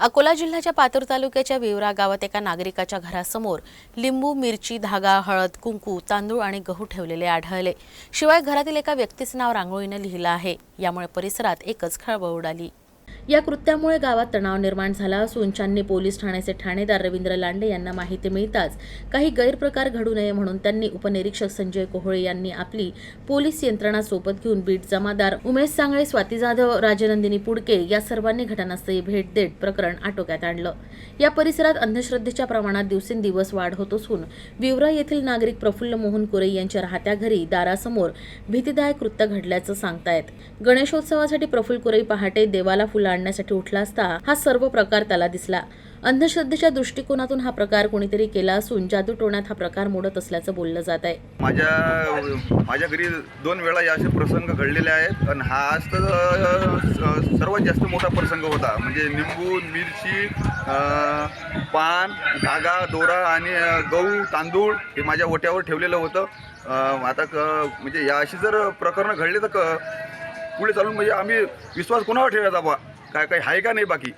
अकोला जिल्ह्याच्या पातूर तालुक्याच्या विवरा गावात एका नागरिकाच्या घरासमोर लिंबू मिरची धागा हळद कुंकू तांदूळ आणि गहू ठेवलेले आढळले. शिवाय घरातील एका व्यक्तीचं नाव रांगोळीनं लिहिलं आहे. यामुळे परिसरात एकच खळबळ उडाली. या कृत्यामुळे गावात तणाव निर्माण झाला असून चांदणी पोलीस ठाण्याचे ठाणेदार रवींद्र लांडे यांना माहिती मिळताच काही गैरप्रकार घडू नये म्हणून त्यांनी उपनिरीक्षक संजय कोहळे यांनी आपली पोलीस यंत्रणा सोबत घेऊन बीट जमादार उमेश सांगळे स्वाती जाधव राजनंदिनी पुडके या सर्वांनी घटनास्थळी भेट देत प्रकरण आटोक्यात आणलं. या परिसरात अंधश्रद्धेच्या प्रमाणात दिवसेंदिवस वाढ होत असून विवरा येथील नागरिक प्रफुल्ल मोहन कुरे यांच्या राहत्या घरी दारासमोर भीतीदायक कृत्य घडल्याचं सांगतायत. गणेशोत्सवासाठी प्रफुल्ल कुरे पहाटे देवाला फुला आणण्यासाठी उठला असता हा सर्व प्रकार त्याला दिसला. अंधश्रद्धेच्या दृष्टिकोनातून हा प्रकार कोणीतरी केला असून जादूटोण्यात हा प्रकार मोडत असल्याचं बोललं जात आहे. माझ्या माझ्या घरी दोन वेळा या असे प्रसंग घडलेले आहेत. आणि हा आज तर सर्वात जास्त मोठा प्रसंग होता. म्हणजे निंबू मिरची पान धागा दोरा आणि गहू तांदूळ हे माझ्या ओट्यावर ठेवलेलं होतं. आता क म्हणजे या अशी जर प्रकरणं घडली तर क पुढे चालून म्हणजे आम्ही विश्वास कोणावर ठेवायचा बा काय काही आहे का नाही बाकी?